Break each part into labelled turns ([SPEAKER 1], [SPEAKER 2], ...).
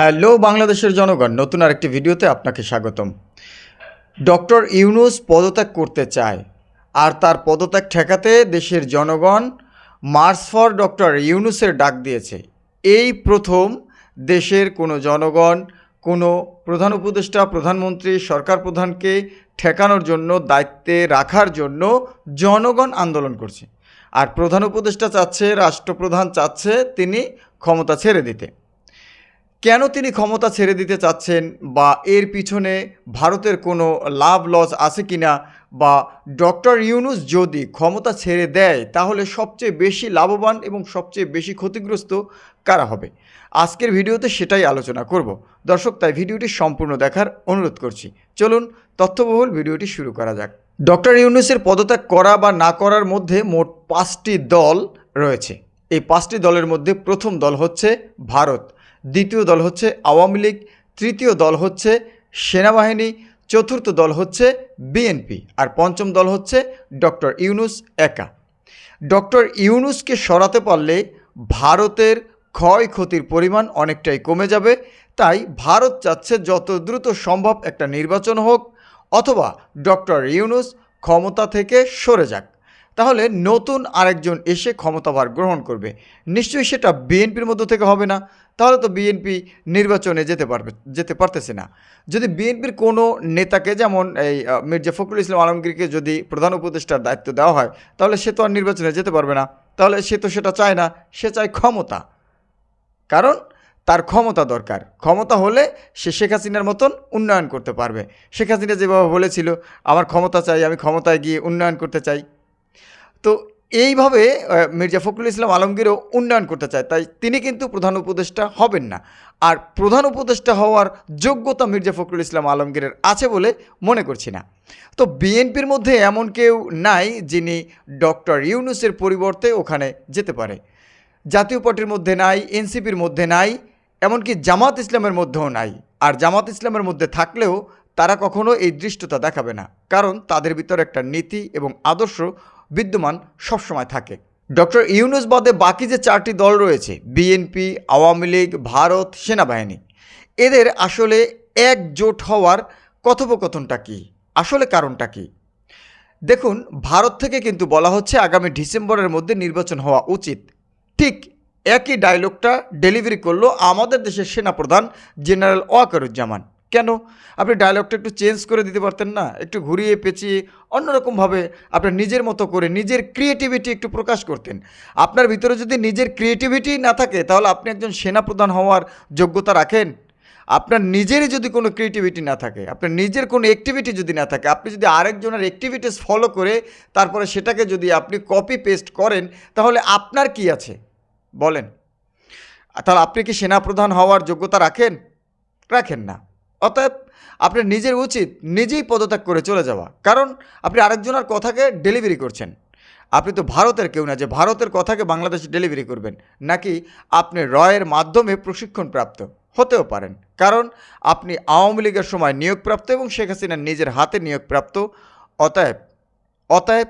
[SPEAKER 1] Hello বাংলাদেশের জনগণ, নতুন আরেকটি ভিডিওতে আপনাকে স্বাগতম। ডক্টর ইউনুস পদত্যাগ করতে চায়, আর তার পদত্যাগ ঠেকাতে দেশের জনগণ মার্চ ফর ডক্টর ইউনুসের ডাক দিয়েছে। এই প্রথম দেশের কোনো জনগণ, কোনো প্রধান উপদেষ্টা, প্রধানমন্ত্রী, সরকার প্রধানকে ঠেকানোর জন্য, দায়িত্বে রাখার জন্য জনগণ আন্দোলন করছে। আর প্রধান উপদেষ্টা চাচ্ছে, রাষ্ট্রপ্রধান চাচ্ছে, তিনি ক্ষমতা ছেড়ে দিতে। কেন তিনি ক্ষমতা ছেড়ে দিতে চাচ্ছেন বা এর পিছনে ভারতের কোনো লাভ লস আছে কিনা বা ডক্টর ইউনুস যদি ক্ষমতা ছেড়ে দেয়, তাহলে সবচেয়ে বেশি লাভবান এবং সবচেয়ে বেশি ক্ষতিগ্রস্ত কারা হবে? আজকের ভিডিওতে সেটাই আলোচনা করব। দর্শক, তাই ভিডিওটি সম্পূর্ণ দেখার অনুরোধ করছি। চলুন তথ্যবহুল ভিডিওটি শুরু করা যাক। ডক্টর ইউনুসের পদত্যাগ করা বা না করার মধ্যে মোট পাঁচটি দল রয়েছে। এই পাঁচটি দলের মধ্যে প্রথম দল হচ্ছে ভারত। দ্বিতীয় দল হচ্ছে আওয়ামী লীগ, তৃতীয় দল হচ্ছে সেনাবাহিনী, চতুর্থ দল হচ্ছে বিএনপি আর পঞ্চম দল হচ্ছে ডক্টর ইউনুস একা। ডক্টর ইউনুসকে সরাতে পারলে ভারতের ক্ষয়ক্ষতির পরিমাণ অনেকটাই কমে যাবে, তাই ভারত চাচ্ছে যত দ্রুত সম্ভব একটা নির্বাচন হোক অথবা ডক্টর ইউনুস ক্ষমতা থেকে সরে যাক। তাহলে নতুন আরেকজন এসে ক্ষমতাভার গ্রহণ করবে। নিশ্চয়ই সেটা বিএনপির মধ্য থেকে হবে না তাহলে তো বিএনপি নির্বাচনে যেতে পারবে, যেতে পারতেছে না। যদি বিএনপির কোনো নেতাকে যেমন এই মির্জা ফখরুল ইসলাম আলমগীরকে যদি প্রধান উপদেষ্টার দায়িত্ব দেওয়া হয়, তাহলে সে তো আর নির্বাচনে যেতে পারবে না। তাহলে সে তো সেটা চায় না, সে চায় ক্ষমতা। কারণ তার ক্ষমতা দরকার। ক্ষমতা হলে সে শেখ হাসিনার মতন উন্নয়ন করতে পারবে। শেখ হাসিনা যেভাবে বলেছিল, আমার ক্ষমতা চাই, আমি ক্ষমতায় গিয়ে উন্নয়ন করতে চাই। তো এইভাবে মির্জা ফখরুল ইসলাম আলমগীরও উন্নয়ন করতে চায়, তাই তিনি কিন্তু প্রধান উপদেষ্টা হবেন না। আর প্রধান উপদেষ্টা হওয়ার যোগ্যতা মির্জা ফখরুল ইসলাম আলমগীরের আছে বলে মনে করছি না। তো বিএনপির মধ্যে এমন কেউ নাই যিনি ডক্টর ইউনুসের পরিবর্তে ওখানে যেতে পারে। জাতীয় পার্টির মধ্যে নাই, এনসিপির মধ্যে নাই, এমনকি জামাত ইসলামের মধ্যেও নাই। আর জামাত ইসলামের মধ্যে থাকলেও তারা কখনো এই দৃষ্টতা দেখাবে না। কারণ তাদের ভিতর একটা নীতি এবং আদর্শ বিদ্যমান সবসময় থাকে। ডক্টর ইউনুস বাদে বাকি যে চারটি দল রয়েছে, বিএনপি, আওয়ামী লীগ, ভারত, সেনাবাহিনী, এদের আসলে একজোট হওয়ার কথোপকথনটা কী? আসলে কারণটা কী? দেখুন, ভারত থেকে কিন্তু বলা হচ্ছে আগামী ডিসেম্বরের মধ্যে নির্বাচন হওয়া উচিত। ঠিক একই ডায়লগটা ডেলিভারি করল আমাদের দেশের সেনাপ্রধান জেনারেল ওয়াকারুজ্জামান। কেন? আপনি ডায়লগটা একটু চেঞ্জ করে দিতে পারতেন না? একটু ঘুরিয়ে পেঁচিয়ে অন্যরকমভাবে আপনার নিজের মতো করে নিজের ক্রিয়েটিভিটি একটু প্রকাশ করতেন। আপনার ভিতরে যদি নিজের ক্রিয়েটিভিটি না থাকে, তাহলে আপনি একজন সেনাপ্রধান হওয়ার যোগ্যতা রাখেন। আপনার নিজেরই যদি কোনো ক্রিয়েটিভিটি না থাকে, আপনার নিজের কোনো অ্যাক্টিভিটি যদি না থাকে, আপনি যদি আরেকজনের অ্যাক্টিভিটিস ফলো করে তারপরে সেটাকে যদি আপনি কপি পেস্ট করেন, তাহলে আপনার কি আছে? বলেন। তাহলে আপনি কি সেনাপ্রধান হওয়ার যোগ্যতা রাখেন? রাখেন না। অতএব আপনার নিজের উচিত নিজেই পদত্যাগ করে চলে যাওয়া। কারণ আপনি আরেকজনের কথাকে ডেলিভারি করছেন। আপনি তো ভারতের কেউ না, যে ভারতের কথাকে বাংলাদেশে ডেলিভারি করবেন, নাকি আপনি রয়ের মাধ্যমে প্রশিক্ষণপ্রাপ্ত হতেও পারেন। কারণ আপনি আওয়ামী লীগের সময় নিয়োগপ্রাপ্ত এবং শেখ হাসিনার নিজের হাতে নিয়োগপ্রাপ্ত। অতএব অতএব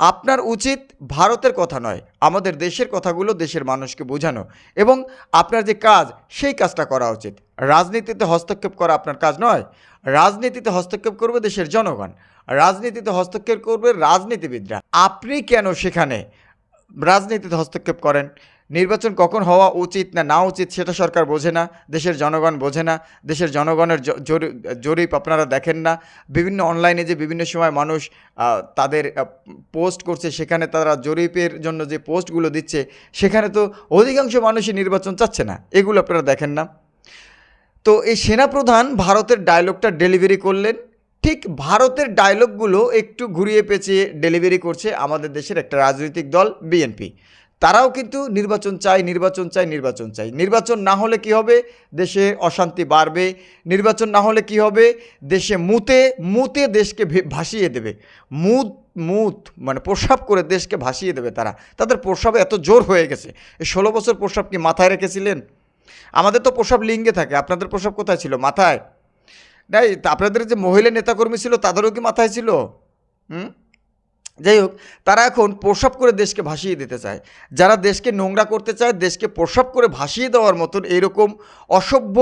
[SPEAKER 1] আপনার উচিত ভারতের কথা নয়, আমাদের দেশের কথাগুলো দেশের মানুষকে বোঝানো এবং আপনার যে কাজ, সেই কাজটা করা উচিত। রাজনীতিতে হস্তক্ষেপ করা আপনার কাজ নয়। রাজনীতিতে হস্তক্ষেপ করবে দেশের জনগণ। রাজনীতিতে হস্তক্ষেপ করবে রাজনীতিবিদরা। আপনি কেন সেখানে রাজনীতিতে হস্তক্ষেপ করেন? নির্বাচন কখন হওয়া উচিত না না উচিত সেটা সরকার বোঝে না, দেশের জনগণ বোঝে না, দেশের জনগণের জরিপ আপনারা দেখেন না। বিভিন্ন অনলাইনে যে বিভিন্ন সময় মানুষ তাদের পোস্ট করছে, সেখানে তারা জরিপের জন্য যে পোস্টগুলো দিচ্ছে, সেখানে তো অধিকাংশ মানুষই নির্বাচন চাচ্ছে না। এগুলো আপনারা দেখেন না। তো এই সেনাপ্রধান ভারতের ডায়লগটা ডেলিভারি করলেন। ঠিক ভারতের ডায়লগগুলো একটু ঘুরিয়ে পেঁচিয়ে ডেলিভারি করছে আমাদের দেশের একটা রাজনৈতিক দল বিএনপি তারাও কিন্তু নির্বাচন চাই নির্বাচন চাই নির্বাচন চাই নির্বাচন না হলে কি হবে? দেশে অশান্তি বাড়বে। নির্বাচন না হলে কি হবে? দেশে মুতে মুতে দেশকে ভাসিয়ে দেবে। মুত মুত মানে প্রস্রাব করে দেশকে ভাসিয়ে দেবে তারা। তাদের প্রস্রাবে এত জোর হয়ে গেছে। এই ষোলো বছর প্রস্রাব কি মাথায় রেখেছিলেন? আমাদের তো প্রস্রাব লিঙ্গে থাকে। আপনাদের প্রস্রাব কোথায় ছিল? মাথায়? নাই, তা আপনাদের যে মহিলা নেতাকর্মী ছিল, তাদেরও কি মাথায় ছিল? হুম? যাই হোক, তারা এখন প্রসব করে দেশকে ভাসিয়ে দিতে চায়। যারা দেশকে নোংরা করতে চায়, দেশকে প্রসব করে ভাসিয়ে দেওয়ার মতন এরকম অসভ্য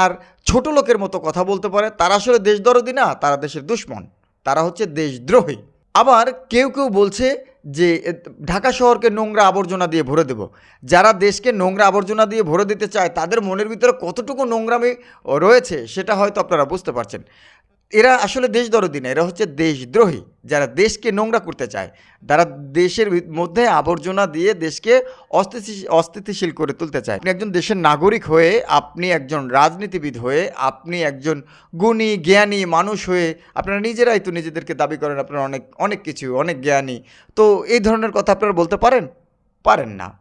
[SPEAKER 1] আর ছোট লোকের মতো কথা বলতে পারে। তারা আসলে দেশদরদি না, তারা দেশের দুশ্মন। তারা হচ্ছে দেশদ্রোহী। আবার কেউ কেউ বলছে যে ঢাকা শহরকে নোংরা আবর্জনা দিয়ে ভরে দেব। যারা দেশকে নোংরা আবর্জনা দিয়ে ভরে দিতে চায়, তাদের মনের ভিতরে কতটুকু নোংরামি রয়েছে, সেটা হয়তো আপনারা বুঝতে পারছেন। এরা আসলে দেশদরদি না, এরা হচ্ছে দেশদ্রোহী, যারা দেশকে নোংরা করতে চায়। তারা দেশের মধ্যে আবর্জনা দিয়ে দেশকে অস্থিতিশীল অস্থিতিশীল করে তুলতে চায়। আপনি একজন দেশের নাগরিক হয়ে, আপনি একজন রাজনীতিবিদ হয়ে, আপনি একজন গুণী, জ্ঞানী মানুষ হয়ে, আপনারা নিজেরাই তো নিজেদেরকে দাবি করেন, আপনারা অনেক অনেক কিছু, অনেক জ্ঞানী। তো এই ধরনের কথা আপনারা বলতে পারেন? পারেন না।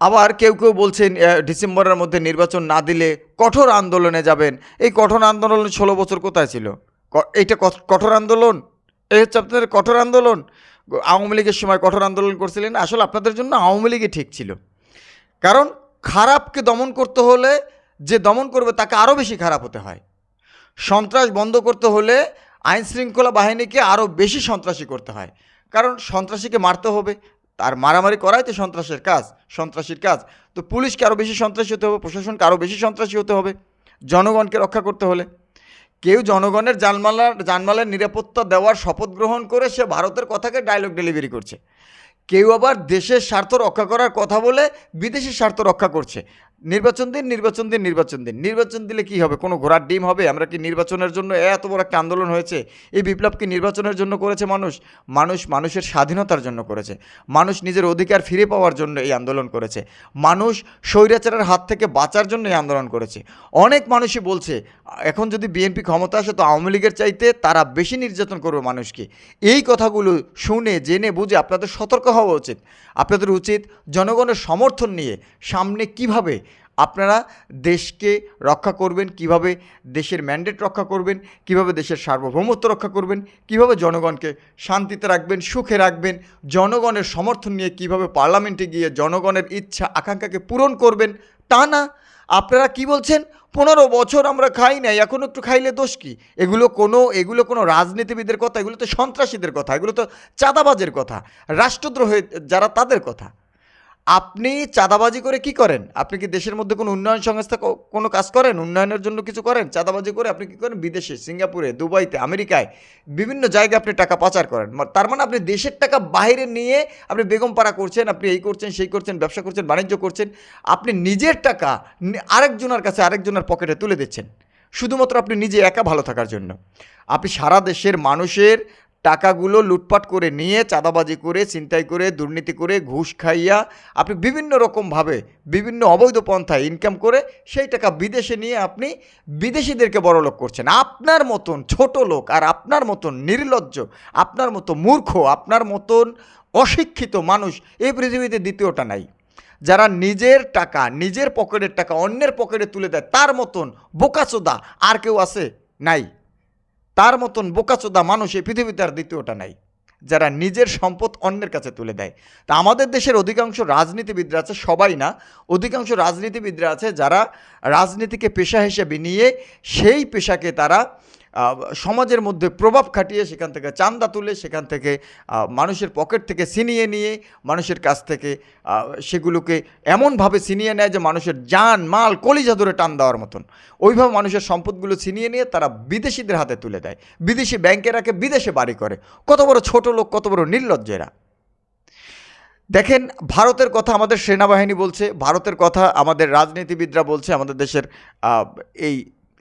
[SPEAKER 1] আবার কেউ কেউ বলছেন ডিসেম্বরের মধ্যে নির্বাচন না দিলে কঠোর আন্দোলনে যাবেন। এই কঠোর আন্দোলন ষোলো বছর কোথায় ছিল? এইটা কঠোর আন্দোলন? এই হচ্ছে আপনাদের কঠোর আন্দোলন? আওয়ামী লীগের সময় কঠোর আন্দোলন করছিলেন, আসলে আপনাদের জন্য আওয়ামী লীগই ঠিক ছিল। কারণ খারাপকে দমন করতে হলে যে দমন করবে তাকে আরও বেশি খারাপ হতে হয়। সন্ত্রাস বন্ধ করতে হলে আইন শৃঙ্খলা বাহিনীকে আরও বেশি সন্ত্রাসী করতে হয়। কারণ সন্ত্রাসীকে মারতে হবে তার মারামারি করাই তো সন্ত্রাসের কাজ, সন্ত্রাসীর কাজ। তো পুলিশকে আরও বেশি সন্ত্রাসী হতে হবে, প্রশাসনকে আরও বেশি সন্ত্রাসী হতে হবে, জনগণকে রক্ষা করতে হলে। কেউ জনগণের জানমালার জানমালের নিরাপত্তা দেওয়ার শপথ গ্রহণ করে সে ভারতের কথাকে ডায়লগ ডেলিভারি করছে। কেউ আবার দেশের স্বার্থ রক্ষা করার কথা বলে বিদেশের স্বার্থ রক্ষা করছে। নির্বাচন দিন নির্বাচন দিন নির্বাচন দিন। নির্বাচন দিলে কি হবে? কোনো ঘোড়ার ডিম হবে? আমরা কি নির্বাচনের জন্য এত বড় একটা আন্দোলন হয়েছে? এই বিপ্লব কি নির্বাচনের জন্য করেছে মানুষ? মানুষ মানুষের স্বাধীনতার জন্য করেছে। মানুষ নিজের অধিকার ফিরে পাওয়ার জন্য এই আন্দোলন করেছে। মানুষ স্বৈরাচারের হাত থেকে বাঁচার জন্য এই আন্দোলন করেছে। অনেক মানুষই বলছে, এখন যদি বিএনপি ক্ষমতা আসে তো আওয়ামী লীগের চাইতে তারা বেশি নির্যাতন করবে মানুষকে। এই কথাগুলো শুনে, জেনে, বুঝে আপনাদের সতর্ক হওয়া উচিত। আপনাদের উচিত জনগণের সমর্থন নিয়ে সামনে কীভাবে আপনারা দেশকে রক্ষা করবেন, কীভাবে দেশের ম্যান্ডেট রক্ষা করবেন, কীভাবে দেশের সার্বভৌমত্ব রক্ষা করবেন, কীভাবে জনগণকে শান্তিতে রাখবেন, সুখে রাখবেন, জনগণের সমর্থন নিয়ে কীভাবে পার্লামেন্টে গিয়ে জনগণের ইচ্ছা, আকাঙ্ক্ষাকে পূরণ করবেন, তা না। আপনারা কি বলছেন? পনেরো বছর আমরা খাই নাই, এখন একটু খাইলে দোষ কি? এগুলো কোনো এগুলো কোনো রাজনীতিবিদের কথা, এগুলো তো সন্ত্রাসীদের কথা, এগুলো তো চাঁদাবাজের কথা রাষ্ট্রদ্রোহের যারা তাদের কথা। আপনি চাঁদাবাজি করে কি করেন? আপনি কি দেশের মধ্যে কোনো উন্নয়ন সংস্থা কোনো কাজ করেন? উন্নয়নের জন্য কিছু করেন? চাঁদাবাজি করে আপনি কি করেন? বিদেশে, সিঙ্গাপুরে, দুবাইতে, আমেরিকায় বিভিন্ন জায়গায় আপনি টাকা পাচার করেন। তার মানে আপনি দেশের টাকা বাইরে নিয়ে আপনি বেগম পাড়া করছেন, আপনি এই করছেন, সেই করছেন, ব্যবসা করছেন, বাণিজ্য করছেন, আপনি নিজের টাকা আরেকজনের কাছে আরেকজনের পকেটে তুলে দিচ্ছেন। শুধুমাত্র আপনি নিজে একা ভালো থাকার জন্য। আপনি সারা দেশের মানুষের টাকাগুলো লুটপাট করে নিয়ে, চাঁদাবাজি করে, ছিনতাই করে, দুর্নীতি করে, ঘুষ খাইয়া, আপনি বিভিন্ন রকমভাবে বিভিন্ন অবৈধ পন্থায় ইনকাম করে সেই টাকা বিদেশে নিয়ে আপনি বিদেশিদেরকে বড়লোক করছেন। আপনার মতন ছোট লোক আর আপনার মতন নির্লজ্জ, আপনার মতো মূর্খ, আপনার মতন অশিক্ষিত মানুষ এই পৃথিবীতে দ্বিতীয়টা নাই। যারা নিজের টাকা, নিজের পকেটের টাকা অন্যের পকেটে তুলে দেয়, তার মতন বোকাচোদা আর কেউ আছে? নাই। তার মতন বোকাচোদা মানুষ এই পৃথিবীতে আর দ্বিতীয়টা নাই, যারা নিজের সম্পদ অন্যের কাছে তুলে দেয়। তা আমাদের দেশের অধিকাংশ রাজনীতিবিদরা আছে, সবাই না, অধিকাংশ রাজনীতিবিদরা আছে যারা রাজনীতিকে পেশা হিসেবে নিয়ে সেই পেশাকে তারা সমাজের মধ্যে প্রভাব খাটিয়ে সেখান থেকে চান্দা তুলে সেখান থেকে মানুষের পকেট থেকে ছিনিয়ে নিয়ে মানুষের কাছ থেকে সেগুলোকে এমনভাবে ছিনিয়ে নেয় যে মানুষের যান, মাল, কলিজা ধরে টান দেওয়ার মতন। ওইভাবে মানুষের সম্পদগুলো ছিনিয়ে নিয়ে তারা বিদেশিদের হাতে তুলে দেয়। বিদেশি ব্যাংকে রাখে বিদেশে বাড়ি করে। কত বড় ছোট লোক, কত বড় নির্লজ্জেরা দেখেন, ভারতের কথা আমাদের সেনাবাহিনী বলছে, ভারতের কথা আমাদের রাজনীতিবিদরা বলছে, আমাদের দেশের এই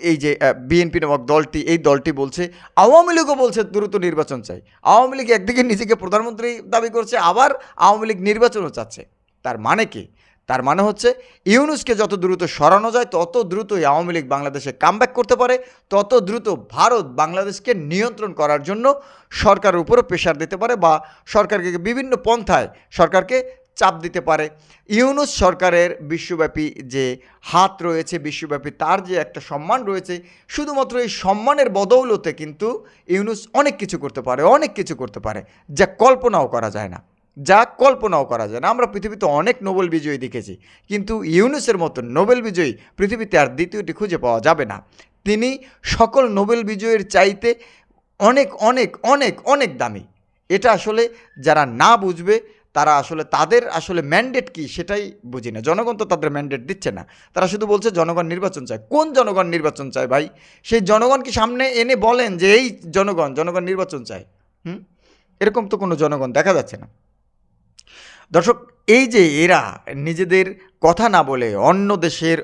[SPEAKER 1] এই যে বিএনপি নামক দলটি, এই দলটি বলছে, আওয়ামী লীগও বলছে দ্রুত নির্বাচন চাই। আওয়ামী লীগ একদিকে নিজেকে প্রধানমন্ত্রী দাবি করছে, আবার আওয়ামী লীগ নির্বাচনও চাচ্ছে। তার মানে কি? তার মানে হচ্ছে, ইউনুসকে যত দ্রুত সরানো যায়, তত দ্রুতই আওয়ামী লীগ বাংলাদেশে কামব্যাক করতে পারে, তত দ্রুত ভারত বাংলাদেশকে নিয়ন্ত্রণ করার জন্য সরকারের উপরও প্রেশার দিতে পারে বা সরকারকে বিভিন্ন পন্থায় সরকারকে চাপ দিতে পারে। ইউনুস সরকারের বিশ্বব্যাপী যে হাত রয়েছে, বিশ্বব্যাপী তার যে একটা সম্মান রয়েছে, শুধুমাত্র এই সম্মানের বদৌলতে কিন্তু ইউনুস অনেক কিছু করতে পারে, অনেক কিছু করতে পারে, যা কল্পনাও করা যায় না। যা কল্পনাও করা যায় না। আমরা পৃথিবীতে অনেক নোবেল বিজয়ী দেখেছি, কিন্তু ইউনুসের মতো নোবেল বিজয়ী পৃথিবীতে আর দ্বিতীয়টি খুঁজে পাওয়া যাবে না। তিনি সকল নোবেল বিজয়ীর চাইতে অনেক অনেক অনেক অনেক দামি। এটা আসলে যারা না বুঝবে তারা আসলে, তাদের আসলে ম্যান্ডেট কি সেটাই বুঝি না। জনগণ তো তাদের ম্যান্ডেট দিচ্ছে না। তারা শুধু বলছে জনগণ নির্বাচন চায়। কোন জনগণ নির্বাচন চায় ভাই? সেই জনগণকে সামনে এনে বলেন যে এই জনগণ জনগণ নির্বাচন চায়? হুম? এরকম তো কোনো জনগণ দেখা যাচ্ছে না। দর্শক, এই যে এরা নিজেদের কথা না বলে অন্য দেশের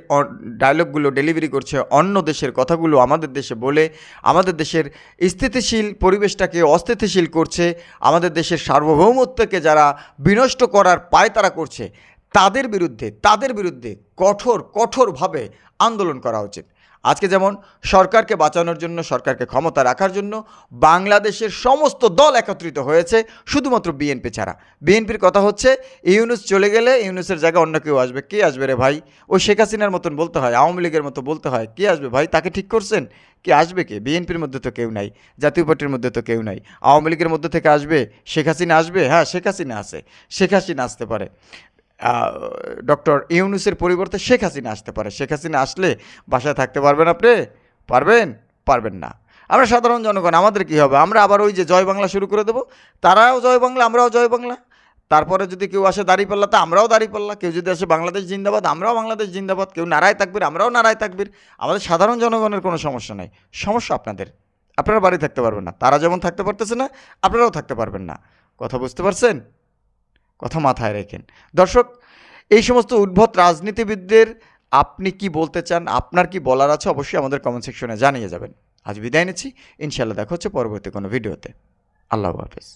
[SPEAKER 1] ডায়লগগুলো ডেলিভারি করছে, অন্য দেশের কথাগুলো আমাদের দেশে বলে, আমাদের দেশের স্থিতিশীল পরিবেশটাকে অস্থিতিশীল করছে, আমাদের দেশের সার্বভৌমত্বকে যারা বিনষ্ট করার পায় তারা করছে। তাদের বিরুদ্ধে তাদের বিরুদ্ধে কঠোর, কঠোরভাবে আন্দোলন করা উচিত। আজকে যেমন সরকারকে বাঁচানোর জন্য, সরকারকে ক্ষমতা রাখার জন্য বাংলাদেশের সমস্ত দল একত্রিত হয়েছে, শুধুমাত্র বিএনপি ছাড়া। বিএনপির কথা হচ্ছে, ইউনুস চলে গেলে ইউনুসের জায়গায় অন্য কেউ আসবে। কে আসবে রে ভাই? ওই শেখ হাসিনার মতন বলতে হয়, আওয়ামী লীগের মতো বলতে হয়। কে আসবে ভাই? তাকে ঠিক করছেন? কে আসবে কে? বিএনপির মধ্যে তো কেউ নাই, জাতীয় পার্টির মধ্যে তো কেউ নাই। আওয়ামী লীগের মধ্যে থেকে আসবে, শেখ হাসিনা আসবে? হ্যাঁ শেখ হাসিনা আছে। শেখ হাসিনা আসতে পারে। ডক্টর ইউনুসের পরিবর্তে শেখ হাসিনা আসতে পারে। শেখ হাসিনা আসলে বাসায় থাকতে পারবেন আপনি? পারবেন? পারবেন না। আমরা সাধারণ জনগণ, আমাদের কি হবে? আমরা আবার ওই যে জয় বাংলা শুরু করে দেবো। তারাও জয় বাংলা, আমরাও জয় বাংলা। তারপরে যদি কেউ আসে দাঁড়িপাল্লা, তা আমরাও দাঁড়িপাল্লা। কেউ যদি আসে বাংলাদেশ জিন্দাবাদ, আমরাও বাংলাদেশ জিন্দাবাদ। কেউ নারায় থাকবির আমরাও নারায় থাকবির আমাদের সাধারণ জনগণের কোনো সমস্যা নাই। সমস্যা আপনাদের। আপনারা বাড়ি থাকতে পারবেন না। তারা যেমন থাকতে পারতেছে না, আপনারাও থাকতে পারবেন না। কথা বুঝতে পারছেন? কথা মাথায় রেখেন। দর্শক, এই সমস্ত উদ্ভট রাজনীতিবিদদের আপনি কি বলতে চান, আপনার কি বলার আছে, অবশ্যই আমাদের কমেন্ট সেকশনে জানিয়ে যাবেন। আজ বিদায় নিচ্ছি ইনশাল্লাহ দেখা হচ্ছে পরবর্তী কোনো ভিডিওতে আল্লাহ হাফেজ।